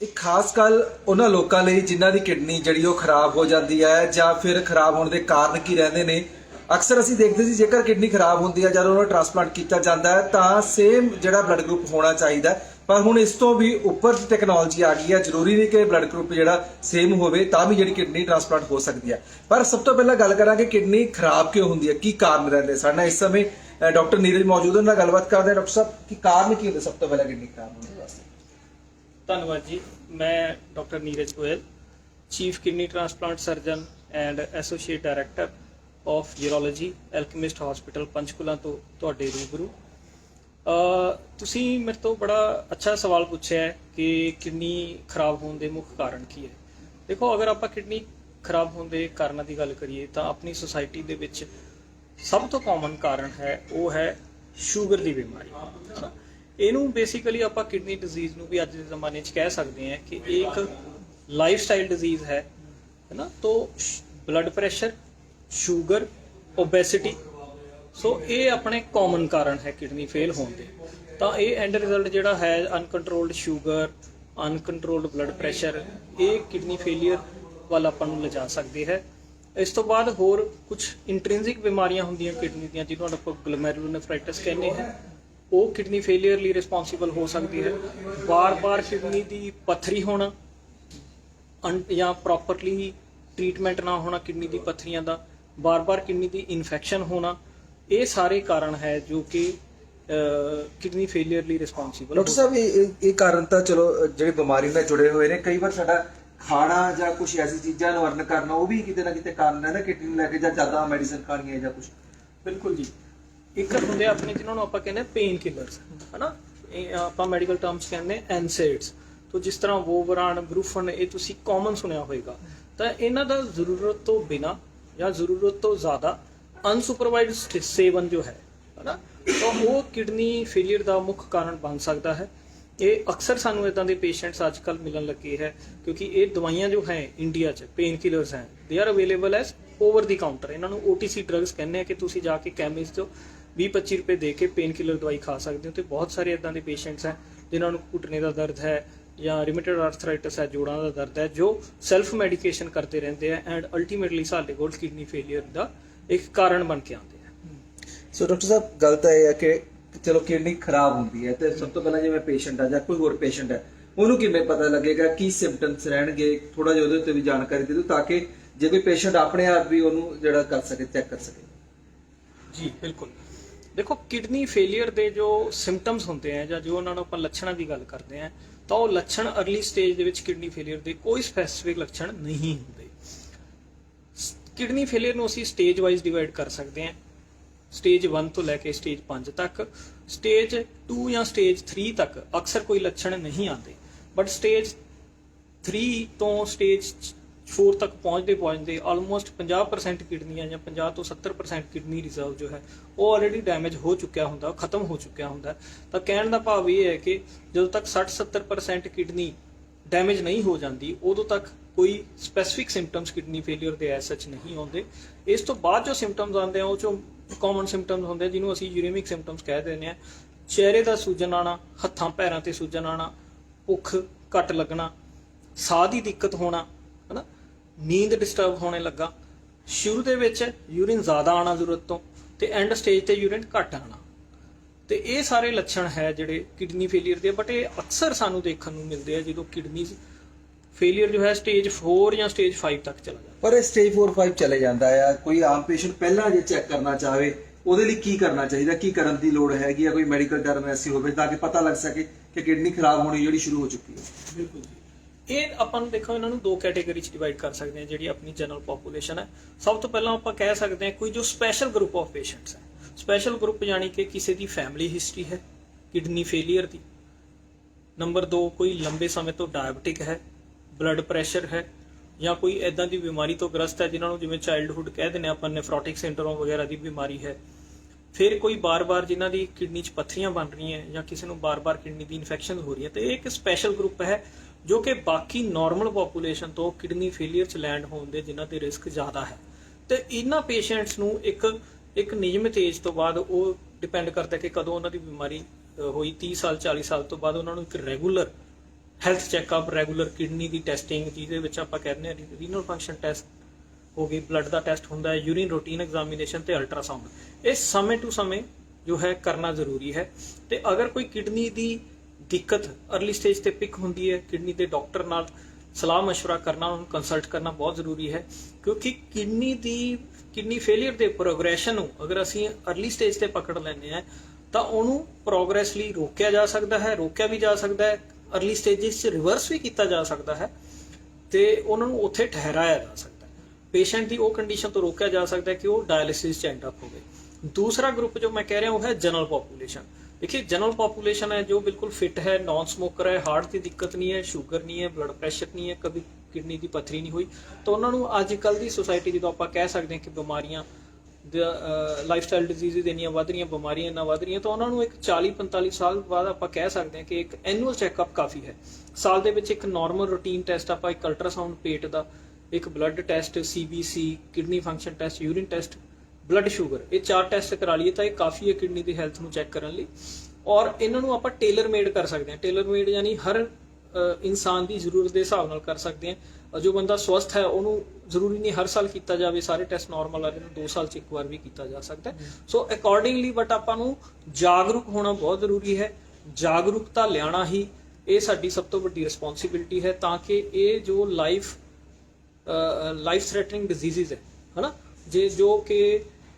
ਇੱਕ ਖਾਸ ਗੱਲ ਉਹਨਾਂ ਲੋਕਾਂ ਲਈ ਜਿਨ੍ਹਾਂ ਦੀ ਕਿਡਨੀ ਜਿਹੜੀ ਉਹ ਖਰਾਬ ਹੋ ਜਾਂਦੀ ਹੈ ਜਾਂ ਫਿਰ ਖਰਾਬ ਹੋਣ ਦੇ ਕਾਰਨ ਕੀ ਰਹਿੰਦੇ ਨੇ। ਅਕਸਰ ਅਸੀਂ ਦੇਖਦੇ ਸੀ ਜੇਕਰ ਕਿਡਨੀ ਖਰਾਬ ਹੁੰਦੀ ਹੈ ਜਦੋਂ ਉਹਨੂੰ ਟ੍ਰਾਂਸਪਲਾਂਟ ਕੀਤਾ ਜਾਂਦਾ ਹੈ ਤਾਂ ਸੇਮ ਜਿਹੜਾ ਬਲੱਡ ਗਰੁੱਪ ਹੋਣਾ ਚਾਹੀਦਾ ਪਰ ਹੁਣ ਇਸ ਤੋਂ ਵੀ ਉੱਪਰ ਟੈਕਨੋਲੋਜੀ ਆ ਗਈ ਹੈ, ਜ਼ਰੂਰੀ ਨਹੀਂ ਕਿ ਬਲੱਡ ਗਰੁੱਪ ਜਿਹੜਾ ਸੇਮ ਹੋਵੇ ਤਾਂ ਵੀ ਜਿਹੜੀ ਕਿਡਨੀ ਟ੍ਰਾਂਸਪਲਾਂਟ ਹੋ ਸਕਦੀ ਹੈ। ਪਰ ਸਭ ਤੋਂ ਪਹਿਲਾਂ ਗੱਲ ਕਰਾਂਗੇ ਕਿਡਨੀ ਖਰਾਬ ਕਿਉਂ ਹੁੰਦੀ ਹੈ, ਕੀ ਕਾਰਨ ਰਹਿੰਦੇ ਸਾਡੇ ਨਾਲ ਇਸ ਸਮੇਂ ਡਾਕਟਰ ਨੀਰਜ ਮੌਜੂਦ ਹਨ ਨਾਲ ਗੱਲਬਾਤ ਕਰਦੇ ਹਾਂ। ਡਾਕਟਰ ਸਾਹਿਬ, ਕੀ ਕਾਰਨ ਕੀ ਹੁੰਦੇ ਸਭ ਤੋਂ ਪਹਿਲਾਂ ਕਿਡਨੀ ਖਰਾਬ ਹੋਣ ਦੇ ਵਾਸਤੇ? ਧੰਨਵਾਦ ਜੀ। ਮੈਂ doctor Neeraj Goyal, chief kidney transplant surgeon and associate director of urology, Alchemist hospital Panchkula ਤੋਂ ਤੁਹਾਡੇ ਰੂਬਰੂ। ਤੁਸੀਂ ਮੇਰੇ ਤੋਂ ਬੜਾ ਅੱਛਾ ਸਵਾਲ ਪੁੱਛਿਆ ਹੈ ਕਿ ਕਿਡਨੀ ਖਰਾਬ ਹੋਣ ਦੇ ਮੁੱਖ ਕਾਰਨ ਕੀ ਹੈ। ਦੇਖੋ, ਅਗਰ ਆਪਾਂ ਕਿਡਨੀ ਖਰਾਬ ਹੋਣ ਦੇ ਕਾਰਨਾਂ ਦੀ ਗੱਲ ਕਰੀਏ, ਤਾਂ ਆਪਣੀ ਸੁਸਾਇਟੀ ਦੇ ਵਿੱਚ ਸਭ ਤੋਂ ਕਾਮਨ ਕਾਰਨ ਹੈ, ਉਹ ਹੈ ਸ਼ੂਗਰ ਦੀ ਬਿਮਾਰੀ ਇਹਨੂੰ ਬੇਸਿਕਲੀ ਆਪਾਂ ਕਿਡਨੀ ਡਿਜ਼ੀਜ਼ ਨੂੰ ਵੀ ਅੱਜ ਦੇ ਜ਼ਮਾਨੇ 'ਚ ਕਹਿ ਸਕਦੇ ਹਾਂ ਕਿ ਇਹ ਇੱਕ ਲਾਈਫ ਸਟਾਈਲ ਡਿਜ਼ੀਜ਼ ਹੈ, ਹੈਨਾ? ਤੋ blood pressure sugar obesity so ਇਹ ਆਪਣੇ ਕਾਮਨ ਕਾਰਨ ਹੈ ਕਿਡਨੀ ਫੇਲ ਹੋਣ ਦੇ। ਤਾਂ ਇਹ ਐਂਡ ਰਿਜ਼ਲਟ ਜਿਹੜਾ ਹੈ uncontrolled sugar uncontrolled blood pressure ਇਹ ਕਿਡਨੀ ਫੇਲਿਅਰ ਵੱਲ ਆਪਾਂ ਨੂੰ ਲਿਜਾ ਸਕਦੇ ਹੈ। ਇਸ ਤੋਂ ਬਾਅਦ ਹੋਰ ਕੁਝ ਇੰਟ੍ਰਿੰਸਿਕ ਬਿਮਾਰੀਆਂ ਹੁੰਦੀਆਂ ਕਿਡਨੀ ਦੀਆਂ, ਜਿਹਨੂੰ ਆਪਾਂ ਗਲੋਮੈਰੂਲੋਨੇਫਰਾਈਟਿਸ ਕਹਿੰਦੇ ਹਾਂ। ਉਹ ਕਿਡਨੀ ਫੇਲਿਅਰ ਲਈ ਰਿਸਪੌਂਸਿਬਲ ਹੋ ਸਕਦੀ ਹੈ। ਬਾਰ-ਬਾਰ ਕਿਡਨੀ ਦੀ ਪੱਥਰੀ ਹੋਣਾ ਜਾਂ ਪ੍ਰੋਪਰਲੀ ਟ੍ਰੀਟਮੈਂਟ ਨਾ ਹੋਣਾ ਕਿਡਨੀ ਦੀ ਪੱਥਰੀਆਂ ਦਾ ਬਾਰ-ਬਾਰ ਕਿਡਨੀ ਦੀ ਇਨਫੈਕਸ਼ਨ ਹੋਣਾ ਇਹ ਸਾਰੇ ਕਾਰਨ ਹੈ ਜੋ ਕਿ ਕਿਡਨੀ ਫੇਲਿਅਰ ਲਈ ਰਿਸਪੌਂਸਿਬਲ ਡਾਕਟਰ ਸਾਹਿਬ ਇਹ ਇਹ- ਕਾਰਨ ਤਾਂ ਚਲੋ ਜਿਹੜੇ ਬਿਮਾਰੀ ਨਾਲ ਜੁੜੇ ਹੋਏ ਨੇ ਕਈ ਵਾਰ ਸਾਡਾ ਖਾਣਾ ਜਾਂ ਕੁਝ ਐਸੀ ਚੀਜ਼ਾਂ ਨੂੰ ਵਰਨ ਕਰਨਾ ਉਹ ਵੀ ਕਿਤੇ ਨਾ ਕਿਤੇ ਕਾਰਨ ਹੈ ਨਾ ਕਿਡਨੀ ਨੂੰ ਲੈ ਕੇ ਜਾਂ ਜ਼ਿਆਦਾ ਮੈਡੀਸਿਨ ਖਾਣੀ ਹੈ ਜਾਂ ਕੁਝ ਬਿਲਕੁਲ ਜੀ। ਇੱਕ ਹੁੰਦੇ ਆ ਆਪਣੇ ਜਿਨ੍ਹਾਂ ਨੂੰ ਆਪਾਂ ਕਹਿੰਦੇ ਪੇਨ ਕਿਲਰਸ ਹਨਾ? ਆਪਾਂ ਮੈਡੀਕਲ ਟਰਮਸ ਕਹਿੰਦੇ ਐਨਸੇਡਸ ਤੋਂ ਜਿਸ ਤਰ੍ਹਾਂ ਵੋਵਰਾਨ, ਬਰੂਫਨ, ਇਹ ਤੁਸੀਂ ਕਾਮਨ ਸੁਣਿਆ ਹੋਵੇਗਾ ਤਾਂ ਇਹਨਾਂ ਦਾ ਜ਼ਰੂਰਤ ਤੋਂ ਬਿਨਾ ਜਾਂ ਜ਼ਰੂਰਤ ਤੋਂ ਜ਼ਿਆਦਾ ਅਨਸੁਪਰਵਾਈਜ਼ਡ ਸੇਵਨ ਜੋ ਹੈ, ਹਨਾ? ਤਾਂ ਉਹ ਕਿਡਨੀ ਫੇਲਿਅਰ ਦਾ ਮੁੱਖ ਕਾਰਨ ਬਣ ਸਕਦਾ ਹੈ। ਇਹ ਅਕਸਰ ਸਾਨੂੰ ਇਦਾਂ ਦੇ ਪੇਸ਼ੈਂਟਸ ਅੱਜਕੱਲ ਮਿਲਣ ਲੱਗੇ ਹੈ, ਕਿਉਂਕਿ ਇਹ ਦਵਾਈਆਂ ਜੋ ਹੈ ਇੰਡੀਆ 'ਚ ਪੇਨ ਕਿਲਰਸ ਹੈ they are available as over the counter ਇਹਨਾਂ ਨੂੰ OTC ਡਰੱਗਸ ਕਹਿੰਦੇ ਆ ਕਿ ਤੁਸੀਂ ਜਾ ਕੇ ਕੈਮਿਸਟ ਤੋਂ 20-25 ਰੁਪਏ ਦੇ ਕੇ ਪੇਨ ਕਿਲਰ ਦਵਾਈ ਖਾ ਸਕਦੇ ਹੋ ਤੇ ਬਹੁਤ ਸਾਰੇ ਇਦਾਂ ਦੇ ਪੇਸ਼ੈਂਟਸ ਹੈ ਜਿਨ੍ਹਾਂ ਨੂੰ ਘੁਟਨੇ ਦਾ ਦਰਦ ਹੈ ਜਾਂ ਰਿਮੇਟਡ ਆਰਥਰਾਈਟਿਸ ਹੈ ਜੋੜਾਂ ਦਾ ਦਰਦ ਹੈ ਜੋ ਸੈਲਫ ਮੈਡੀਕੇਸ਼ਨ ਕਰਦੇ ਰਹਿੰਦੇ ਆ ਐਂਡ ਅਲਟੀਮੇਟਲੀ ਸਾਡੇ ਕੋਲ ਕਿਡਨੀ ਫੇਲਿਅਰ ਦਾ ਇੱਕ ਕਾਰਨ ਬਣ ਕੇ ਆਉਂਦੇ ਆ ਸੋ ਡਾਕਟਰ ਸਾਹਿਬ ਗੱਲ ਤਾਂ ਇਹ ਹੈ ਕਿ ਚਲੋ ਕਿਡਨੀ ਖਰਾਬ ਹੁੰਦੀ ਹੈ ਤੇ ਸਭ ਤੋਂ ਪਹਿਲਾਂ ਜਿਵੇਂ ਪੇਸ਼ੈਂਟ ਆ ਜਾਂ ਕੋਈ ਹੋਰ ਪੇਸ਼ੈਂਟ ਹੈ ਉਹਨੂੰ ਕਿਵੇਂ ਪਤਾ ਲੱਗੇਗਾ ਕੀ ਸਿੰਪਟਮਸ ਰਹਿਣਗੇ ਥੋੜਾ ਜਿਹਾ ਉਹਦੇ ਉੱਤੇ ਵੀ ਜਾਣਕਾਰੀ ਦੇ ਦਿਓ ਤਾਂ ਕਿ ਜੇ ਕੋਈ ਪੇਸ਼ੈਂਟ ਆਪਣੇ ਆਪ ਵੀ ਉਹਨੂੰ ਜਿਹੜਾ ਕਰ ਸਕੇ ਚੈੱਕ ਕਰ ਸਕੇ। ਜੀ ਬਿਲਕੁਲ। ਦੇਖੋ, ਕਿਡਨੀ ਫੇਲਿਅਰ ਦੇ ਜੋ ਸਿੰਪਟਮਸ ਹੁੰਦੇ ਆ ਜਾਂ ਜੋ ਉਹਨਾਂ ਨੂੰ ਆਪਾਂ ਲੱਛਣਾਂ ਦੀ ਗੱਲ ਕਰਦੇ ਆ, ਤਾਂ ਉਹ ਲੱਛਣ अर्ਲੀ ਸਟੇਜ ਦੇ ਵਿੱਚ ਕਿਡਨੀ ਫੇਲਿਅਰ ਦੇ ਕੋਈ ਸਪੈਸੀਫਿਕ ਲੱਛਣ ਨਹੀਂ ਹੁੰਦੇ। ਕਿਡਨੀ ਫੇਲਿਅਰ ਨੂੰ ਅਸੀਂ ਸਟੇਜ ਵਾਈਜ਼ ਡਿਵਾਈਡ ਕਰ ਸਕਦੇ ਹਾਂ ਸਟੇਜ 1 ਤੋਂ ਲੈ ਕੇ ਸਟੇਜ 5 ਤੱਕ ਸਟੇਜ 2 ਜਾਂ ਸਟੇਜ 3 ਤੱਕ ਅਕਸਰ ਕੋਈ ਲੱਛਣ ਨਹੀਂ ਆਉਂਦੇ। ਬਟ ਸਟੇਜ 3 ਤੋਂ ਸਟੇਜ 4 ਤੱਕ ਪਹੁੰਚਦੇ ਪਹੁੰਚਦੇ ਆਲਮੋਸਟ 50% ਕਿਡਨੀਆਂ ਜਾਂ 50 ਤੋਂ 70% ਕਿਡਨੀ ਰਿਜ਼ਰਵ ਜੋ ਹੈ, ਉਹ ਆਲਰੇਡੀ ਡੈਮੇਜ ਹੋ ਚੁੱਕਿਆ ਹੁੰਦਾ, ਖਤਮ ਹੋ ਚੁੱਕਿਆ ਹੁੰਦਾ। ਤਾਂ ਕਹਿਣ ਦਾ ਭਾਵ ਇਹ ਹੈ ਕਿ ਜਦੋਂ ਤੱਕ 60-70% ਕਿਡਨੀ ਡੈਮੇਜ ਨਹੀਂ ਹੋ ਜਾਂਦੀ, ਉਦੋਂ ਤੱਕ ਕੋਈ ਸਪੈਸੀਫਿਕ ਸਿੰਪਟਮਸ ਕਿਡਨੀ ਫੇਲਿਅਰ ਦੇ ਐਸ ਸੱਚ ਨਹੀਂ ਆਉਂਦੇ। ਇਸ ਤੋਂ ਬਾਅਦ ਜੋ ਸਿੰਪਟਮਸ ਆਉਂਦੇ ਆ, ਉਹ ਚੋਂ ਕਾਮਨ ਸਿੰਪਟਮਸ ਹੁੰਦੇ ਜਿਹਨੂੰ ਅਸੀਂ ਯੂਰੇਮਿਕ ਸਿੰਪਟਮਸ ਕਹਿ ਦਿੰਦੇ ਆ। ਚਿਹਰੇ ਦਾ ਸੂਜਨ ਆਣਾ ਹੱਥਾਂ, ਪੈਰਾਂ ਤੇ ਸੂਜਨ ਆਣਾ ਭੁੱਖ ਘੱਟ ਲੱਗਣਾ, ਸਾਹ ਦੀ ਦਿੱਕਤ ਹੋਣਾ ਨੀਂਦ ਡਿਸਟਰਬ ਹੋਣੇ ਲੱਗਾ। ਸ਼ੁਰੂ ਦੇ ਵਿੱਚ ਯੂਰਿਨ ਜ਼ਿਆਦਾ ਆਣਾ ਜ਼ਰੂਰਤ ਤੋਂ ਤੇ ਐਂਡ ਸਟੇਜ ਤੇ ਯੂਰਿਨ ਘੱਟ ਆਣਾ ਤੇ ਇਹ ਸਾਰੇ ਲੱਛਣ ਹੈ ਜਿਹੜੇ ਕਿਡਨੀ ਫੇਲਿਅਰ ਦੇ ਬਟ ਇਹ ਅਕਸਰ ਸਾਨੂੰ ਦੇਖਣ ਨੂੰ ਮਿਲਦੇ ਆ ਜਦੋਂ ਕਿਡਨੀ ਫੇਲਿਅਰ ਜੋ ਹੈ ਸਟੇਜ 4 ਜਾਂ ਸਟੇਜ 5 ਤੱਕ ਚਲਾ ਜਾਂਦਾ। ਪਰ ਇਹ ਸਟੇਜ 4 5 ਚਲੇ ਜਾਂਦਾ ਹੈ ਕੋਈ ਆਮ ਪੇਸ਼ੈਂਟ ਪਹਿਲਾਂ ਜੇ ਚੈੱਕ ਕਰਨਾ ਚਾਹਵੇ ਉਹਦੇ ਲਈ ਕੀ ਕਰਨਾ ਚਾਹੀਦਾ ਕੀ ਕਰਨ ਦੀ ਲੋੜ ਹੈਗੀ ਆ? ਕੋਈ ਮੈਡੀਕਲ ਟਰਮ ਐਸੀ ਹੋਵੇ ਤਾਂ ਕਿ ਪਤਾ ਲੱਗ ਸਕੇ ਕਿ ਕਿਡਨੀ ਖਰਾਬ ਹੋਣੀ ਜਿਹੜੀ ਸ਼ੁਰੂ ਹੋ ਚੁੱਕੀ ਹੈ। ਬਿਲਕੁਲ ਇਹ ਆਪਾਂ ਨੂੰ ਦੇਖੋ, ਇਹਨਾਂ ਨੂੰ ਦੋ ਕੈਟੇਗਰੀ ਚ ਡਿਵਾਈਡ ਕਰ ਸਕਦੇ ਹਾਂ, ਜਿਹੜੀ ਆਪਣੀ ਜਨਰਲ ਪੋਪੂਲੇਸ਼ਨ ਹੈ। ਸਭ ਤੋਂ ਪਹਿਲਾਂ ਆਪਾਂ ਕਹਿ ਸਕਦੇ ਹਾਂ ਕੋਈ ਜੋ ਸਪੈਸ਼ਲ ਗਰੁੱਪ ਆਫ ਪੇਸ਼ੈਂਟਸ ਹੈ। ਸਪੈਸ਼ਲ ਗਰੁੱਪ ਯਾਨੀ ਕਿ ਕਿਸੇ ਦੀ ਫੈਮਿਲੀ ਹਿਸਟਰੀ ਹੈ ਕਿਡਨੀ ਫੇਲਿਅਰ ਦੀ। ਨੰਬਰ 2 ਕੋਈ ਲੰਬੇ ਸਮੇਂ ਤੋਂ ਡਾਇਬਟਿਕ ਹੈ ਬਲੱਡ ਪ੍ਰੈਸ਼ਰ ਹੈ, ਜਾਂ ਕੋਈ ਐਦਾਂ ਦੀ ਬਿਮਾਰੀ ਤੋਂ ਗ੍ਰਸਤ ਹੈ, ਜਿਨ੍ਹਾਂ ਨੂੰ ਜਿਵੇਂ ਚਾਈਲਡਹੁੱਡ ਕਹਿ ਦਿੰਦੇ ਆਪਾਂ, ਨੈਫਰੋਟਿਕ ਸਿੰਡਰੋਮ ਵਗੈਰਾ ਦੀ ਬਿਮਾਰੀ ਹੈ। ਫਿਰ ਕੋਈ ਬਾਰ-ਬਾਰ ਜਿਨ੍ਹਾਂ ਦੀ ਕਿਡਨੀ 'ਚ ਪੱਥਰੀਆਂ ਬਣ ਰਹੀਆਂ ਜਾਂ ਕਿਸੇ ਨੂੰ ਬਾਰ-ਬਾਰ ਕਿਡਨੀ ਦੀ ਇਨਫੈਕਸ਼ਨ ਹੋ ਰਹੀ ਹੈ, ਤੇ ਇਹ ਇੱਕ ਸਪੈਸ਼ਲ ਗਰੁੱਪ ਹੈ। ਜੋ ਕਿ ਬਾਕੀ ਨਾਰਮਲ ਪੋਪੂਲੇਸ਼ਨ ਤੋਂ ਕਿਡਨੀ ਫੇਲਿਅਰ 'ਚ ਲੈਂਡ ਹੋਣ ਦੇ ਜਿਨ੍ਹਾਂ ਤੇ ਰਿਸਕ ਜ਼ਿਆਦਾ ਹੈ। ਤੇ ਇਹਨਾਂ ਪੇਸ਼ੈਂਟਸ ਨੂੰ ਇੱਕ ਇੱਕ ਨਿਯਮਿਤ ਏਜ ਤੋਂ ਬਾਅਦ ਉਹ ਡਿਪੈਂਡ ਕਰਦਾ ਕਿ ਕਦੋਂ ਉਹਨਾਂ ਦੀ ਬਿਮਾਰੀ ਹੋਈ 30 ਸਾਲ 40 ਸਾਲ ਤੋਂ ਬਾਅਦ ਉਹਨਾਂ ਨੂੰ ਇੱਕ regular health checkup regular kidney ਦੀ ਟੈਸਟਿੰਗ ਜਿਹਦੇ ਵਿੱਚ ਆਪਾਂ ਕਹਿੰਦੇ ਹਾਂ ਰੀਨਲ ਫੰਕਸ਼ਨ ਟੈਸਟ ਹੋ ਗਈ ਬਲੱਡ ਦਾ ਟੈਸਟ ਹੁੰਦਾ ਹੈ ਯੂਰਿਨ ਰੂਟੀਨ ਐਗਜ਼ਾਮੀਨੇਸ਼ਨ ਤੇ ਅਲਟਰਾਸਾਊਂਡ ਇਹ ਸਮੇਂ ਟੂ ਸਮੇਂ ਜੋ ਹੈ ਕਰਨਾ ਜ਼ਰੂਰੀ ਹੈ। ਤੇ ਅਗਰ ਕੋਈ ਕਿਡਨੀ ਦੀ ਦਿੱਕਤ ਅਰਲੀ ਸਟੇਜ ਤੇ ਪਿਕ ਹੁੰਦੀ ਹੈ ਕਿਡਨੀ ਦੇ ਡਾਕਟਰ ਨਾਲ ਸਲਾਹ مشورہ ਕਰਨਾ ਉਹਨੂੰ ਕੰਸਲਟ ਕਰਨਾ ਬਹੁਤ ਜ਼ਰੂਰੀ ਹੈ ਕਿਉਂਕਿ ਕਿਡਨੀ ਦੀ ਕਿਡਨੀ ਫੇਲਿਅਰ ਦੇ ਪ੍ਰੋਗਰੈਸ਼ਨ ਨੂੰ ਅਗਰ ਅਸੀਂ ਅਰਲੀ ਸਟੇਜ ਤੇ ਪਕੜ ਲੈਂਦੇ ਹਾਂ ਤਾਂ ਉਹਨੂੰ ਪ੍ਰੋਗਰੈਸ ਲਈ ਰੋਕਿਆ ਜਾ ਸਕਦਾ ਹੈ ਰੋਕਿਆ ਵੀ ਜਾ ਸਕਦਾ ਹੈ ਅਰਲੀ ਸਟੇਜਸ 'ਚ ਰਿਵਰਸ ਵੀ ਕੀਤਾ ਜਾ ਸਕਦਾ ਹੈ ਤੇ ਉਹਨਾਂ ਨੂੰ ਉੱਥੇ ਠਹਿਰਾਇਆ ਜਾ ਸਕਦਾ ਹੈ ਪੇਸ਼ੈਂਟ ਦੀ ਉਹ ਕੰਡੀਸ਼ਨ ਤੋਂ ਰੋਕਿਆ ਜਾ ਸਕਦਾ ਹੈ ਕਿ ਉਹ ਡਾਇਲਿਸਿਸ 'ਚ ਐਂਡ ਅਪ ਹੋਵੇ ਦੂਸਰਾ ਗਰੁੱਪ ਜੋ ਮੈਂ ਕਹਿ ਰਿਹਾ ਉਹ ਹੈ ਜਨਰਲ ਪੋਪੂਲੇਸ਼ਨ ਦੇਖिए ਜਨਰਲ ਪੋਪੂਲੇਸ਼ਨ ਹੈ ਜੋ ਬਿਲਕੁਲ ਫਿਟ ਹੈ ਨਾਨ ਸਮੋਕਰ ਹੈ ਹਾਰਟ ਦੀ ਦਿੱਕਤ ਨਹੀਂ ਹੈ ਸ਼ੂਗਰ ਨਹੀਂ ਹੈ ਬਲੱਡ ਪ੍ਰੈਸ਼ਰ ਨਹੀਂ ਹੈ ਕਦੀ ਕਿਡਨੀ ਦੀ ਪੱਥਰੀ ਨਹੀਂ ਹੋਈ ਤਾਂ ਉਹਨਾਂ ਨੂੰ ਅੱਜ ਕੱਲ ਦੀ ਸੋਸਾਇਟੀ ਜਦੋਂ ਆਪਾਂ ਕਹਿ ਸਕਦੇ ਹਾਂ ਕਿ ਬਿਮਾਰੀਆਂ ਲਾਈਫ ਸਟਾਈਲ ਡਿਜੀਜ਼ ਇੰਨੀਆਂ ਵੱਧ ਰਹੀਆਂ ਬਿਮਾਰੀਆਂ ਇੰਨਾ ਵੱਧ ਰਹੀਆਂ ਤਾਂ ਉਹਨਾਂ ਨੂੰ ਇੱਕ 40 45 ਸਾਲ ਬਾਅਦ ਆਪਾਂ ਕਹਿ ਸਕਦੇ ਹਾਂ ਕਿ ਇੱਕ ਐਨੂਅਲ ਚੈੱਕਅਪ ਕਾਫੀ ਹੈ ਸਾਲ ਦੇ ਵਿੱਚ ਇੱਕ ਨਾਰਮਲ ਰੂਟੀਨ ਟੈਸਟ ਆਪਾਂ ਇੱਕ ਅਲਟਰਾਸਾਊਂਡ ਪੇਟ ਦਾ ਇੱਕ blood test CBC kidney function test urine test blood sugar ਇਹ ਚਾਰ ਟੈਸਟ ਕਰਾ ਲਈਏ ਤਾਂ ਇਹ ਕਾਫੀ ਹੈ ਕਿਡਨੀ ਦੀ ਹੈਲਥ ਨੂੰ ਚੈੱਕ ਕਰਨ ਲਈ। ਔਰ ਇਹਨਾਂ ਨੂੰ ਆਪਾਂ ਟੇਲਰ ਮੇਡ ਕਰ ਸਕਦੇ ਹਾਂ। ਟੇਲਰ ਮੇਡ ਯਾਨੀ ਹਰ ਇਨਸਾਨ ਦੀ ਜ਼ਰੂਰਤ ਦੇ ਹਿਸਾਬ ਨਾਲ ਕਰ ਸਕਦੇ ਹਾਂ। ਜੋ ਬੰਦਾ ਸਵਸਥ ਹੈ ਉਹਨੂੰ ਜ਼ਰੂਰੀ ਨਹੀਂ ਹਰ ਸਾਲ ਕੀਤਾ ਜਾਵੇ। ਸਾਰੇ ਟੈਸਟ ਨਾਰਮਲ ਆ ਜਿਹਨੂੰ 2 ਸਾਲ ਚ ਇੱਕ ਵਾਰ ਵੀ ਕੀਤਾ ਜਾ ਸਕਦਾ ਸੋ ਅਕੋਰਡਿੰਗਲੀ ਬਟ ਆਪਾਂ ਨੂੰ ਜਾਗਰੂਕ ਹੋਣਾ ਬਹੁਤ ਜ਼ਰੂਰੀ ਹੈ। ਜਾਗਰੂਕਤਾ ਲਿਆਣਾ ਹੀ ਇਹ ਸਾਡੀ ਸਭ ਤੋਂ ਵੱਡੀ ਰਿਸਪੌਂਸਿਬਿਲਟੀ ਹੈ ਤਾਂ ਕਿ ਇਹ ਜੋ ਲਾਈਫ ਲਾਈਫ ਥ੍ਰੈਟਨਿੰਗ ਡਿਜ਼ੀਜ਼ਸ ਹੈ ਹਨਾ? ਜੇ ਜੋ ਕਿ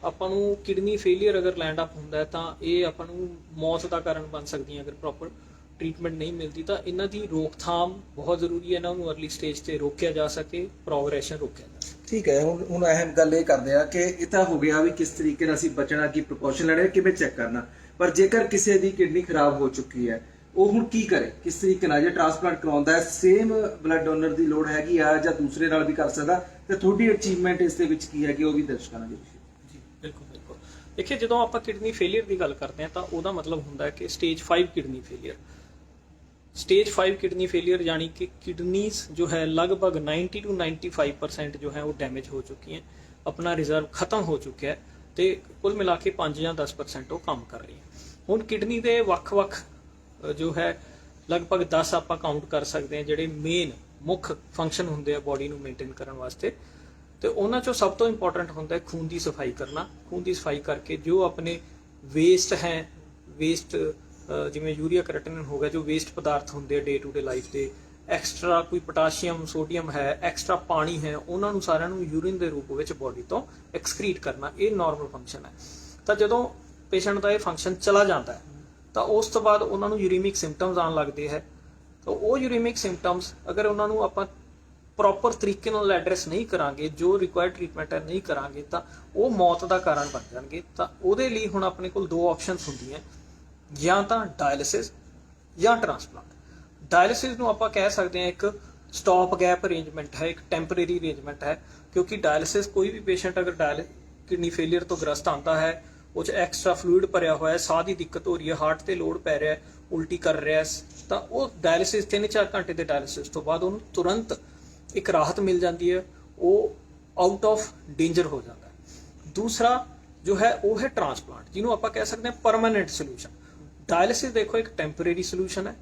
ਆਪਾਂ ਨੂੰ ਕਿਡਨੀ ਫੇਲਿਅਰ ਅਗਰ ਲੈਂਡ ਅਪ ਹੁੰਦਾ ਤਾਂ ਇਹ ਆਪਾਂ ਨੂੰ ਮੌਤ ਦਾ ਕਾਰਨ ਬਣ ਸਕਦੀਆਂ ਅਗਰ ਪ੍ਰੋਪਰ ਟ੍ਰੀਟਮੈਂਟ ਨਹੀਂ ਮਿਲਦੀ ਤਾਂ ਇਹਨਾਂ ਦੀ ਰੋਕਥਾਮ ਬਹੁਤ ਜ਼ਰੂਰੀ ਹੈ, ਇਹਨਾਂ ਨੂੰ ਅਰਲੀ ਸਟੇਜ ਤੇ ਰੋਕਿਆ ਜਾ ਸਕੇ ਪ੍ਰੋਗਰੈਸ਼ਨ ਰੋਕਿਆ ਜਾ ਸਕੇ। ਠੀਕ ਹੈ, ਹੁਣ ਹੁਣ ਅਹਿਮ ਗੱਲ ਇਹ ਕਰਦੇ ਆ ਕਿ ਇਹ ਤਾਂ ਹੋ ਗਿਆ ਵੀ ਕਿਸ ਤਰੀਕੇ ਨਾਲ ਅਸੀਂ ਬਚਣਾ, ਕੀ ਪ੍ਰੀਕਾਸ਼ਨ ਲੈਣਾ, ਕਿਵੇਂ ਚੈੱਕ ਕਰਨਾ। ਪਰ ਜੇਕਰ ਕਿਸੇ ਦੀ ਕਿਡਨੀ ਖਰਾਬ ਹੋ ਚੁੱਕੀ ਹੈ, ਉਹ ਹੁਣ ਕੀ ਕਰੇ? ਕਿਸ ਤਰੀਕੇ ਨਾਲ? ਜੇ ਟ੍ਰਾਂਸਪਲਾਂਟ ਕਰਾਉਂਦਾ ਹੈ ਸੇਮ ਬਲੱਡ ਡੋਨਰ ਦੀ ਲੋੜ ਹੈਗੀ ਆ ਜਾਂ ਦੂਸਰੇ ਨਾਲ ਵੀ ਕਰ ਸਕਦਾ, ਤੇ ਤੁਹਾਡੀ ਅਚੀਵਮੈਂਟ ਇਸ ਦੇ ਵਿੱਚ ਕੀ ਹੈ ਕਿ ਉਹ ਵੀ ਦਰਸ਼ਕਾਂ ਨਾਲ ਜੀ ਬਿਲਕੁਲ ਬਿਲਕੁਲ। ਦੇਖਿਏ ਜਦੋਂ ਆਪਾਂ ਕਿਡਨੀ ਫੇਲਿਅਰ ਦੀ ਗੱਲ ਕਰਦੇ ਹਾਂ ਤਾਂ ਉਹਦਾ ਮਤਲਬ ਹੁੰਦਾ ਹੈ ਕਿ stage 5 kidney failure stage 5 kidney failure ਯਾਨੀ ਕਿ ਕਿਡਨੀਜ਼ ਜੋ ਹੈ ਲਗਭਗ 90 ਤੋਂ 95% ਜੋ ਹੈ ਉਹ ਡੈਮੇਜ ਹੋ ਚੁੱਕੀ ਹੈ, ਆਪਣਾ ਰਿਜ਼ਰਵ ਖਤਮ ਹੋ ਚੁੱਕਿਆ ਹੈ ਤੇ ਕੁੱਲ ਮਿਲਾ ਕੇ 5 ਜਾਂ 10% ਉਹ ਕੰਮ ਕਰ ਰਹੀ ਹੈ। ਹੁਣ ਕਿਡਨੀ ਦੇ ਵੱਖ-ਵੱਖ ਜੋ ਹੈ ਲਗਭਗ 10 ਆਪਾਂ ਕਾਊਂਟ ਕਰ ਸਕਦੇ ਹਾਂ ਜਿਹੜੇ ਮੇਨ ਮੁੱਖ ਫੰਕਸ਼ਨ ਹੁੰਦੇ ਆ ਬਾਡੀ ਨੂੰ ਮੇਨਟੇਨ ਕਰਨ ਵਾਸਤੇ। ਤੇ ਉਹਨਾਂ ਚੋਂ ਸਭ ਤੋਂ ਇੰਪੋਰਟੈਂਟ ਹੁੰਦਾ ਹੈ ਖੂਨ ਦੀ ਸਫ਼ਾਈ ਕਰਨਾ। ਖੂਨ ਦੀ ਸਫ਼ਾਈ ਕਰਕੇ ਜੋ ਆਪਣੇ ਵੇਸਟ ਹੈ ਵੇਸਟ ਜਿਵੇਂ ਯੂਰੀਆ ਕ੍ਰੈਟਿਨਿਨ ਹੋ ਗਿਆ, ਜੋ ਵੇਸਟ ਪਦਾਰਥ ਹੁੰਦੇ ਆ ਡੇ ਟੂ ਡੇ ਲਾਈਫ ਦੇ ਐਕਸਟਰਾ ਕੋਈ ਪੋਟਾਸ਼ੀਅਮ ਸੋਡੀਅਮ ਹੈ ਐਕਸਟਰਾ ਪਾਣੀ ਹੈ, ਉਹਨਾਂ ਨੂੰ ਸਾਰਿਆਂ ਨੂੰ ਯੂਰਿਨ ਦੇ ਰੂਪ ਵਿੱਚ ਬਾਡੀ ਤੋਂ ਐਕਸਕ੍ਰੀਟ ਕਰਨਾ, ਇਹ ਨਾਰਮਲ ਫੰਕਸ਼ਨ ਹੈ। ਤਾਂ ਜਦੋਂ ਪੇਸ਼ੈਂਟ ਦਾ ਇਹ ਫੰਕਸ਼ਨ ਚਲਾ ਜਾਂਦਾ ਹੈ, ਤਾਂ ਉਸ ਤੋਂ ਬਾਅਦ ਉਹਨਾਂ ਨੂੰ ਯੂਰੀਮਿਕ ਸਿੰਪਟਮਸ ਆਉਣ ਲੱਗਦੇ ਹੈ। ਤਾਂ ਉਹ ਯੂਰੀਮਿਕ ਸਿੰਪਟਮਸ ਅਗਰ ਉਹਨਾਂ ਨੂੰ ਆਪਾਂ ਪ੍ਰੋਪਰ ਤਰੀਕੇ ਨਾਲ ਐਡਰੈਸ ਨਹੀਂ ਕਰਾਂਗੇ, ਜੋ ਰਿਕੁਆਇਰਡ ਟ੍ਰੀਟਮੈਂਟ ਹੈ ਨਹੀਂ ਕਰਾਂਗੇ, ਤਾਂ ਉਹ ਮੌਤ ਦਾ ਕਾਰਨ ਬਣ ਜਾਣਗੇ। ਤਾਂ ਉਹਦੇ ਲਈ ਹੁਣ ਆਪਣੇ ਕੋਲ ਦੋ ਆਪਸ਼ਨਸ ਹੁੰਦੀਆਂ। ਜਾਂ ਤਾਂ ਡਾਇਲਿਸਿਸ ਜਾਂ ਟ੍ਰਾਂਸਪਲਾਂਟ ਡਾਇਲਿਸਿਸ ਨੂੰ ਆਪਾਂ ਕਹਿ ਸਕਦੇ ਹਾਂ ਇੱਕ ਸਟਾਪ ਗੈਪ ਅਰੇਂਜਮੈਂਟ ਹੈ, ਇੱਕ ਟੈਂਪਰੇਰੀ ਅਰੇਂਜਮੈਂਟ ਹੈ, ਕਿਉਂਕਿ ਡਾਇਲਿਸਿਸ ਕੋਈ ਵੀ ਪੇਸ਼ੈਂਟ ਅਗਰ ਡਾਇਲ ਕਿਡਨੀ ਫੇਲਿਅਰ ਤੋਂ ਗ੍ਰਸਤ ਆਂਦਾ ਹੈ, ਉਹ ਚ ਐਕਸਟਰਾ ਫਲੂਇਡ ਭਰਿਆ ਹੋਇਆ ਹੈ, ਸਾਹ ਦੀ ਦਿੱਕਤ ਹੋ ਰਹੀ ਹੈ ਹਾਰਟ ਤੇ ਲੋਡ ਪੈ ਰਿਹਾ ਹੈ, ਉਲਟੀ ਕਰ ਰਿਹਾ ਹੈ, ਤਾਂ ਉਹ ਡਾਇਲਿਸਿਸ 3-4 ਘੰਟੇ ਦੇ ਡਾਇਲਿਸਿਸ ਤੋਂ ਬਾਅਦ ਉਹਨੂੰ ਤੁਰੰਤ ਇੱਕ ਰਾਹਤ ਮਿਲ ਜਾਂਦੀ ਹੈ, ਉਹ ਆਊਟ ਆਫ ਡੇਂਜਰ ਹੋ ਜਾਂਦਾ ਦੂਸਰਾ ਜੋ ਹੈ, ਉਹ ਹੈ ਟ੍ਰਾਂਸਪਲਾਂਟ ਜਿਹਨੂੰ ਆਪਾਂ ਕਹਿ ਸਕਦੇ ਹਾਂ ਪਰਮਨੈਂਟ ਸੋਲੂਸ਼ਨ ਡਾਇਲਿਸਿਸ ਦੇਖੋ, ਇੱਕ ਟੈਂਪਰੇਰੀ ਸੋਲੂਸ਼ਨ ਹੈ।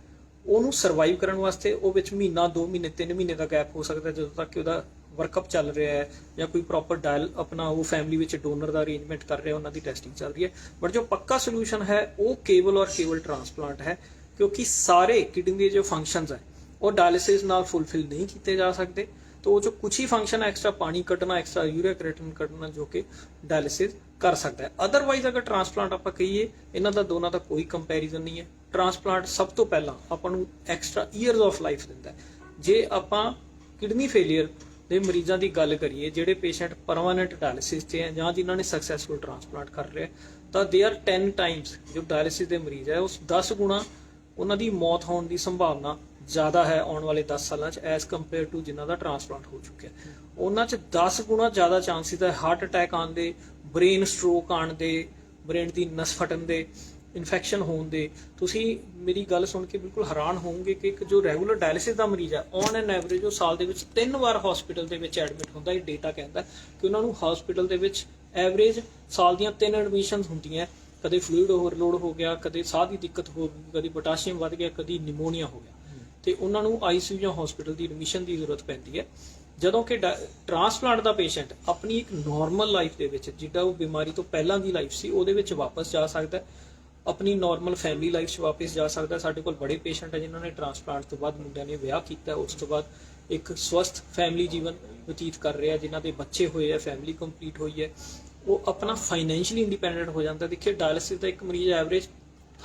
ਉਹਨੂੰ ਸਰਵਾਈਵ ਕਰਨ ਵਾਸਤੇ ਉਹ ਵਿੱਚ ਮਹੀਨਾ 2 ਮਹੀਨੇ 3 ਮਹੀਨੇ ਦਾ ਗੈਪ ਹੋ ਸਕਦਾ ਜਦੋਂ ਤੱਕ ਕਿ ਉਹਦਾ ਵਰਕਅਪ ਚੱਲ ਰਿਹਾ ਹੈ ਜਾਂ ਕੋਈ ਪ੍ਰੋਪਰ ਡਾਇਲ ਆਪਣਾ ਉਹ ਫੈਮਿਲੀ ਵਿੱਚ ਡੋਨਰ ਦਾ ਅਰੇਂਜਮੈਂਟ ਕਰ ਰਿਹਾ, ਉਹਨਾਂ ਦੀ ਟੈਸਟਿੰਗ ਚੱਲ ਰਹੀ ਹੈ। ਬਟ ਜੋ ਪੱਕਾ ਸੋਲੂਸ਼ਨ ਹੈ, ਉਹ ਕੇਬਲ ਔਰ ਕੇਬਲ ਟ੍ਰਾਂਸਪਲਾਂਟ ਹੈ, ਕਿਉਂਕਿ ਸਾਰੇ ਕਿਡਨੀ ਦੇ ਜੋ ਫੰਕਸ਼ਨਸ ਹੈ ਉਹ ਡਾਇਲਿਸਿਸ ਨਾਲ ਫੁੱਲਫਿਲ ਨਹੀਂ ਕੀਤੇ ਜਾ ਸਕਦੇ। ਤਾਂ ਉਹ ਜੋ ਕੁਝ ਹੀ ਫੰਕਸ਼ਨ ਹੈ ਐਕਸਟਰਾ ਪਾਣੀ ਕੱਢਣਾ ਐਕਸਟਰਾ ਯੂਰੀਆ ਕ੍ਰੈਟਿਨ ਕੱਢਣਾ ਜੋ ਕਿ ਡਾਇਲਿਸਿਸ ਕਰ ਸਕਦਾ ਹੈ। ਅਦਰਵਾਈਜ਼ ਅਗਰ ਟ੍ਰਾਂਸਪਲਾਂਟ ਆਪਾਂ ਕਹੀਏ, ਇਹਨਾਂ ਦਾ ਦੋਨਾਂ ਦਾ ਕੋਈ ਕੰਪੈਰੀਜ਼ਨ ਨਹੀਂ ਹੈ। ਟ੍ਰਾਂਸਪਲਾਂਟ ਸਭ ਤੋਂ ਪਹਿਲਾਂ ਆਪਾਂ ਨੂੰ ਐਕਸਟਰਾ ਇਅਰਸ ਆਫ ਲਾਈਫ ਦਿੰਦਾ ਹੈ। ਜੇ ਆਪਾਂ ਕਿਡਨੀ ਫੇਲਿਅਰ ਦੇ ਮਰੀਜ਼ਾਂ ਦੀ ਗੱਲ ਕਰੀਏ, ਜਿਹੜੇ ਪੇਸ਼ੈਂਟ ਪਰਮਾਨੈਂਟ ਡਾਇਲਿਸਿਸ ਤੇ ਹੈ ਜਾਂ ਜਿਨ੍ਹਾਂ ਨੇ ਸਕਸੈਸਫੁਲ ਟ੍ਰਾਂਸਪਲਾਂਟ ਕਰ ਲਿਆ, ਤਾਂ ਦੇ ਆਰ 10 ਟਾਈਮਸ ਜੋ ਡਾਇਲਿਸਿਸ ਦੇ ਮਰੀਜ਼ ਹੈ, ਉਸ 10 ਗੁਣਾ ਉਹਨਾਂ ਦੀ ਮੌਤ ਹੋਣ ਦੀ ਸੰਭਾਵਨਾ ਜ਼ਿਆਦਾ ਹੈ ਆਉਣ ਵਾਲੇ 10 ਸਾਲਾਂ 'ਚ ਐਸ ਕੰਪੇਅਰ ਟੂ ਜਿਨ੍ਹਾਂ ਦਾ ਟ੍ਰਾਂਸਪਲਾਂਟ ਹੋ ਚੁੱਕਿਆ ਉਹਨਾਂ 'ਚ 10 ਗੁਣਾ ਜ਼ਿਆਦਾ ਚਾਂਸਿਸ ਹੈ ਹਾਰਟ ਅਟੈਕ ਆਉਣ ਦੇ ਬ੍ਰੇਨ ਸਟ੍ਰੋਕ ਆਉਣ ਦੇ ਬ੍ਰੇਨ ਦੀ ਨਸ ਫਟਣ ਦੇ ਇਨਫੈਕਸ਼ਨ ਹੋਣ ਦੇ। ਤੁਸੀਂ ਮੇਰੀ ਗੱਲ ਸੁਣ ਕੇ ਬਿਲਕੁਲ ਹੈਰਾਨ ਹੋਵੋਗੇ ਕਿ ਇੱਕ ਜੋ ਰੈਗੂਲਰ ਡਾਇਲਿਸਿਸ ਦਾ ਮਰੀਜ਼ ਹੈ ਔਨ ਐਨ ਐਵਰੇਜ ਉਹ ਸਾਲ ਦੇ ਵਿੱਚ ਤਿੰਨ ਵਾਰ ਹਸਪੀਟਲ ਦੇ ਵਿੱਚ ਐਡਮਿਟ ਹੁੰਦਾ, ਇਹ ਡੇਟਾ ਕਹਿੰਦਾ ਕਿ ਉਹਨਾਂ ਨੂੰ ਹਸਪੀਟਲ ਦੇ ਵਿੱਚ ਐਵਰੇਜ ਸਾਲ ਦੀਆਂ ਤਿੰਨ ਐਡਮਿਸ਼ਨਸ ਹੁੰਦੀਆਂ ਕਦੇ ਫਲੂਇਡ ਓਵਰਲੋਡ ਹੋ ਗਿਆ, ਕਦੇ ਸਾਹ ਦੀ ਦਿੱਕਤ ਹੋ ਗਈ, ਕਦੇ ਪੋਟਾਸ਼ੀਅਮ ਵੱਧ ਗਿਆ, ਕਦੀ ਨਿਮੋਨੀਆ ਹੋ ਗਿਆ। ਤੇ ਉਹਨਾਂ ਨੂੰ ਆਈਸੀਯੂ ਜਾਂ ਹਸਪੀਟਲ ਦੀ ਐਡਮਿਸ਼ਨ ਦੀ ਜ਼ਰੂਰਤ ਪੈਂਦੀ ਹੈ। ਜਦੋਂ ਕਿ ਟ੍ਰਾਂਸਪਲਾਂਟ ਦਾ ਪੇਸ਼ੈਂਟ ਆਪਣੀ ਇੱਕ ਨਾਰਮਲ ਲਾਈਫ ਦੇ ਵਿੱਚ, ਜਿੱਦਾਂ ਉਹ ਬਿਮਾਰੀ ਤੋਂ ਪਹਿਲਾਂ ਦੀ ਲਾਈਫ ਸੀ, ਉਹਦੇ ਵਿੱਚ ਵਾਪਸ ਜਾ ਸਕਦਾ ਆਪਣੀ ਨਾਰਮਲ ਫੈਮਿਲੀ ਲਾਈਫ 'ਚ ਵਾਪਸ ਜਾ ਸਕਦਾ ਸਾਡੇ ਕੋਲ ਬੜੇ ਪੇਸ਼ੈਂਟ ਹੈ ਜਿਨ੍ਹਾਂ ਨੇ ਟ੍ਰਾਂਸਪਲਾਂਟ ਤੋਂ ਬਾਅਦ ਮੁੰਡਿਆਂ ਨੇ ਵਿਆਹ ਕੀਤਾ ਉਸ ਤੋਂ ਬਾਅਦ ਇੱਕ ਸਵਸਥ ਫੈਮਿਲੀ ਜੀਵਨ ਬਤੀਤ ਕਰ ਰਿਹਾ ਜਿਨ੍ਹਾਂ ਦੇ ਬੱਚੇ ਹੋਏ ਆ ਫੈਮਿਲੀ ਕੰਪਲੀਟ ਹੋਈ ਹੈ। ਉਹ ਆਪਣਾ ਫਾਈਨੈਂਸ਼ੀਅਲੀ ਇੰਡੀਪੈਂਡੈਂਟ ਹੋ ਜਾਂਦਾ ਦੇਖਿਓ ਡਾਇਲਿਸਿਸ ਦਾ ਇੱਕ ਮਰੀਜ਼ ਐਵਰੇਜ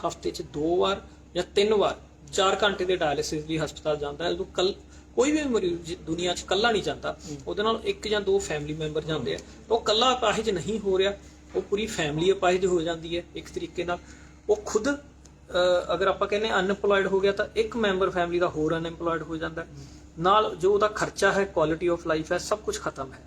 ਹਫ਼ਤੇ 'ਚ ਦੋ ਵਾਰ ਜਾਂ ਤਿੰਨ ਵਾਰ 4 ਘੰਟੇ ਦੇ ਡਾਇਲਿਸਿਸ ਲਈ ਹਸਪਤਾਲ ਜਾਂਦਾ ਹੈ। ਉਹ ਕੱਲ ਕੋਈ ਵੀ ਮਰੀਜ਼ ਦੁਨੀਆ 'ਚ ਕੱਲਾ ਨਹੀਂ ਜਾਂਦਾ ਉਹਦੇ ਨਾਲ ਇੱਕ ਜਾਂ ਦੋ ਫੈਮਿਲੀ ਮੈਂਬਰ ਜਾਂਦੇ ਆ। ਉਹ ਕੱਲਾ ਅਪਾਹਿਜ ਨਹੀਂ ਹੋ ਰਿਹਾ ਉਹ ਪੂਰੀ ਫੈਮਿਲੀ ਅਪਾਹਿਜ ਹੋ ਜਾਂਦੀ ਹੈ ਇੱਕ ਤਰੀਕੇ ਨਾਲ। ਉਹ ਖੁਦ ਅਗਰ ਆਪਾਂ ਕਹਿੰਦੇ ਅਨਪਲੋਇਡ ਹੋ ਗਿਆ ਤਾਂ ਇੱਕ ਮੈਂਬਰ ਫੈਮਿਲੀ ਦਾ ਹੋਰ ਅਨਪਲੋਇਡ ਹੋ ਜਾਂਦਾ। ਨਾਲ ਜੋ ਉਹਦਾ ਖਰਚਾ ਹੈ ਕੁਆਲਿਟੀ ਆਫ ਲਾਈਫ ਹੈ ਸਭ ਕੁਝ ਖਤਮ ਹੈ।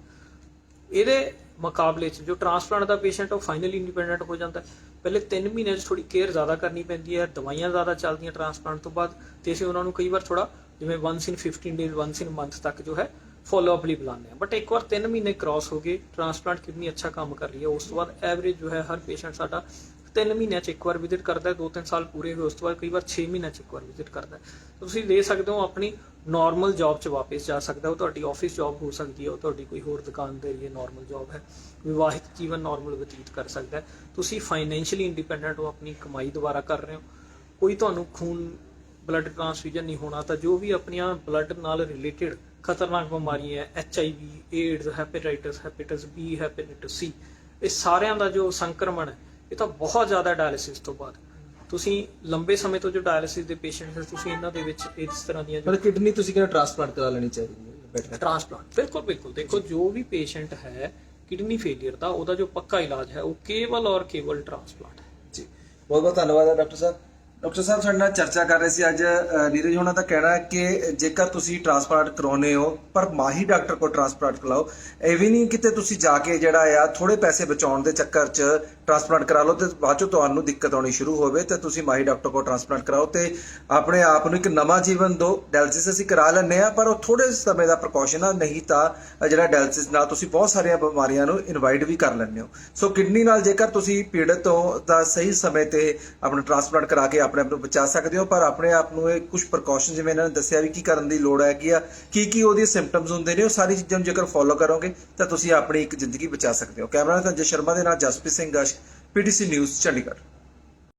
ਇਹਦੇ ਮੁਕਾਬਲੇ 'ਚ ਜੋ ਟ੍ਰਾਂਸਪਲਾਂਟ ਦਾ ਪੇਸ਼ੈਂਟ ਉਹ ਫਾਈਨਲੀ ਇੰਡੀਪੈਂਡੈਂਟ ਹੋ ਜਾਂਦਾ। ਪਹਿਲੇ 3 ਮਹੀਨੇ 'ਚ ਥੋੜੀ ਕੇਅਰ ਜ਼ਿਆਦਾ ਕਰਨੀ ਪੈਂਦੀ ਹੈ, ਦਵਾਈਆਂ ਜ਼ਿਆਦਾ ਚੱਲਦੀਆਂ ਟ੍ਰਾਂਸਪਲਾਂਟ ਤੋਂ ਬਾਅਦ, ਤੇ ਅਸੀਂ ਉਹਨਾਂ ਨੂੰ ਕਈ ਵਾਰ ਥੋੜਾ ਜਿਵੇਂ once in 15 days once in month ਤੱਕ ਜੋ ਹੈ ਫੋਲੋ ਅਪ ਲਈ ਬੁਲਾਉਂਦੇ ਆ ਬਟ ਇੱਕ ਵਾਰ 3 ਮਹੀਨੇ ਕ੍ਰਾਸ ਹੋ ਗਏ ਟ੍ਰਾਂਸਪਲਾਂਟ ਕਿੰਨੀ ਅੱਛਾ ਕੰਮ ਕਰ ਰਹੀ ਹੈ, ਉਸ ਤੋਂ ਬਾਅਦ ਐਵਰੇਜ ਜੋ ਹੈ ਹਰ ਪੇਸ਼ੈਂਟ ਸਾਡਾ 3 ਮਹੀਨਿਆਂ 'ਚ ਇੱਕ ਵਾਰ ਵਿਜ਼ਿਟ ਕਰਦਾ ਹੈ 2-3 ਸਾਲ ਪੂਰੇ ਹੋਏ, ਉਸ ਤੋਂ ਬਾਅਦ ਕਈ ਵਾਰ 6 ਮਹੀਨਿਆਂ 'ਚ ਇੱਕ ਵਾਰ ਵਿਜ਼ਿਟ ਕਰਦਾ। ਹੈ ਤੁਸੀਂ ਦੇ ਸਕਦੇ ਹੋ ਆਪਣੀ ਨਾਰਮਲ ਜੌਬ 'ਚ ਵਾਪਸ ਜਾ ਸਕਦਾ, ਉਹ ਤੁਹਾਡੀ ਆਫਿਸ ਜੌਬ ਹੋ ਸਕਦੀ ਹੈ, ਉਹ ਤੁਹਾਡੀ ਕੋਈ ਹੋਰ ਦੁਕਾਨਦਾਰੀ ਹੈ ਨਾਰਮਲ ਜੌਬ ਹੈ, ਵਿਵਾਹਿਤ ਜੀਵਨ ਨਾਰਮਲ ਬਤੀਤ ਕਰ ਸਕਦਾ ਹੈ। ਤੁਸੀਂ ਫਾਈਨੈਂਸ਼ੀਅਲੀ ਇੰਡੀਪੈਂਡੈਂਟ ਹੋ, ਆਪਣੀ ਕਮਾਈ ਦੁਬਾਰਾ ਕਰ ਰਹੇ ਹੋ, ਕੋਈ ਤੁਹਾਨੂੰ ਖੂਨ ਬਲੱਡ ਟ੍ਰਾਂਸਫਿਊਜ਼ਨ ਨਹੀਂ ਹੋਣਾ, ਤਾਂ ਜੋ ਵੀ ਆਪਣੀਆਂ ਬਲੱਡ ਨਾਲ ਰਿਲੇਟਡ ਖਤਰਨਾਕ ਬਿਮਾਰੀਆਂ H I V AIDS hepatitis hepatitis B hepatitis C ਇਹ ਸਾਰਿਆਂ ਦਾ ਜੋ ਸੰਕਰਮਣ ਹੈ ਇਹ ਤਾਂ ਬਹੁਤ ਜ਼ਿਆਦਾ ਡਾਇਲਿਸਿਸ ਤੋਂ ਬਾਅਦ। ਤੁਸੀਂ ਲੰਬੇ ਸਮੇਂ ਤੋਂ ਜੋ ਡਾਇਲਿਸਿਸ ਦੇ ਪੇਸ਼ੈਂਟ ਹੈ ਤੁਸੀਂ ਇਹਨਾਂ ਦੇ ਵਿੱਚ ਇਸ ਤਰ੍ਹਾਂ ਦੀਆਂ ਮਤਲਬ ਕਿਡਨੀ ਤੁਸੀਂ ਕਿਹੜਾ ਟ੍ਰਾਂਸਪਲਾਂਟ ਕਰਾ ਲੈਣੀ ਚਾਹੀਦੀ ਹੈ ਬੈਟਰ ਟ੍ਰਾਂਸਪਲਾਂਟ ਬਿਲਕੁਲ ਬਿਲਕੁਲ। ਦੇਖੋ ਜੋ ਵੀ ਪੇਸ਼ੈਂਟ ਹੈ ਕਿਡਨੀ ਫੇਲਿਅਰ ਦਾ ਉਹਦਾ ਜੋ ਪੱਕਾ ਇਲਾਜ ਹੈ ਉਹ ਕੇਵਲ ਔਰ ਕੇਵਲ ਟ੍ਰਾਂਸਪਲਾਂਟ ਹੈ। ਜੀ। ਬਹੁਤ ਬਹੁਤ ਧੰਨਵਾਦ ਹੈ ਡਾਕਟਰ ਸਾਹਿਬ। ਡਾਕਟਰ ਸਾਹਿਬ ਸਾਡੇ ਨਾਲ ਚਰਚਾ ਕਰ ਰਹੇ ਸੀ ਅੱਜ ਅ, ਨੀਰਜ ਹੋਣਾ ਦਾ ਕਹਿਣਾ ਹੈ ਕਿ ਜੇਕਰ ਤੁਸੀਂ ਟ੍ਰਾਂਸਪਲਾਂਟ ਕਰਾਉਨੇ ਹੋ ਪਰ ਮਾਹੀ ਡਾਕਟਰ ਕੋਲ ਟ੍ਰਾਂਸਪਲਾਂਟ ਕਰਾਓ ਇਹ ਵੀ ਨਹੀਂ ਕਿਤੇ ਤੁਸੀਂ ਜਾ ਕੇ ਜਿਹੜਾ ਆ ਥੋੜੇ ਪੈਸੇ ਬਚਾਉਣ ਦੇ ਚੱਕਰ 'ਚ ਟ੍ਰਾਂਸਪਲਾਂਟ ਕਰਾ ਲਓ ਤੇ ਬਾਅਦ 'ਚੋਂ ਤੁਹਾਨੂੰ ਦਿੱਕਤ ਆਉਣੀ ਸ਼ੁਰੂ ਹੋਵੇ ਤੇ ਤੁਸੀਂ ਮਾਹੀ ਡਾਕਟਰ ਕੋਲ ਟ੍ਰਾਂਸਪਲਾਂਟ ਕਰਾਓ ਤੇ ਆਪਣੇ ਆਪ ਨੂੰ ਇੱਕ ਨਵਾਂ ਜੀਵਨ ਦਿਓ ਡਾਇਲਿਸਿਸ ਅਸੀਂ ਕਰਾ ਲੈਂਦੇ ਆ ਪਰ ਉਹ ਥੋੜੇ ਸਮੇਂ ਦਾ ਪ੍ਰੀਕਾਸ਼ਨ ਆ ਨਹੀਂ ਤਾਂ ਜਿਹੜਾ ਡਾਇਲਿਸਿਸ ਨਾਲ ਤੁਸੀਂ ਬਹੁਤ ਸਾਰੀਆਂ ਬਿਮਾਰੀਆਂ ਨੂੰ ਇਨਵਾਈਟ ਵੀ ਕਰ ਲੈਂਦੇ ਹੋ। ਸੋ ਕਿਡਨੀ ਨਾਲ ਜੇਕਰ ਤੁਸੀਂ ਪੀੜਤ ਹੋ ਤਾਂ ਸਹੀ ਸਮੇਂ ਤੇ ਆਪਣਾ ਟ੍ਰਾਂਸਪਲਾਂਟ ਕਰਾ ਕੇ ਆਪਣੇ ਆਪ ਨੂੰ ਬਚਾ ਸਕਦੇ ਹੋ, ਪਰ ਆਪਣੇ ਆਪ ਨੂੰ ਇਹ ਕੁਝ ਪ੍ਰੀਕਾਸ਼ਨ ਜਿਵੇਂ ਇਹਨਾਂ ਨੇ ਦੱਸਿਆ ਵੀ ਕੀ ਕਰਨ ਦੀ ਲੋੜ ਹੈਗੀ ਆ, ਕੀ ਕੀ ਉਹਦੀ ਸਿੰਪਟਮਸ ਹੁੰਦੇ ਨੇ, ਉਹ ਸਾਰੀ ਚੀਜ਼ਾਂ ਨੂੰ ਜੇਕਰ ਫੋਲੋ ਕਰੋਗੇ, ਤਾਂ ਤੁਸੀਂ ਆਪਣੀ ਇੱਕ ਜ਼ਿੰਦਗੀ ਬਚਾ ਸਕਦੇ ਹੋ। ਕੈਮਰਾ ਤਾਂ ਸ਼ਰਮਾ ਦੇ ਨਾਲ ਜਸਪ੍ਰੀਤ ਸਿੰਘ ਗਸ਼ ਪੀਟੀਸੀ ਨਿਊਜ਼ ਚੰਡੀਗੜ੍ਹ।